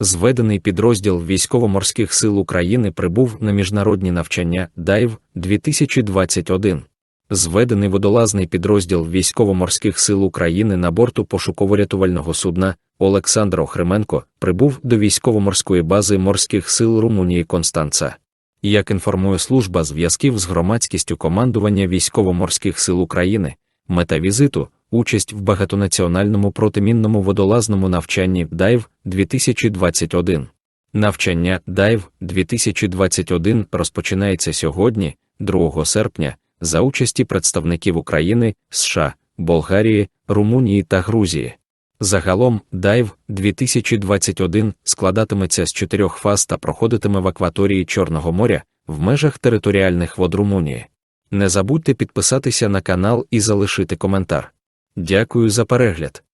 Зведений підрозділ Військово-морських сил України прибув на міжнародні навчання Дайв 2021. Зведений водолазний підрозділ Військово-морських сил України на борту пошуково-рятувального судна Олександр Охрименко прибув до військово-морської бази морських сил Румунії Констанца. Як інформує служба зв'язків з громадськістю командування Військово-морських сил України, мета візиту участь в багатонаціональному протимінному водолазному навчанні Дайв 2021. Навчання Дайв 2021 розпочинається сьогодні, 2 серпня, за участі представників України, США, Болгарії, Румунії та Грузії. Загалом Дайв 2021 складатиметься з чотирьох фаз та проходитиме в акваторії Чорного моря в межах територіальних вод Румунії. Не забудьте підписатися на канал і залишити коментар. Дякую за перегляд.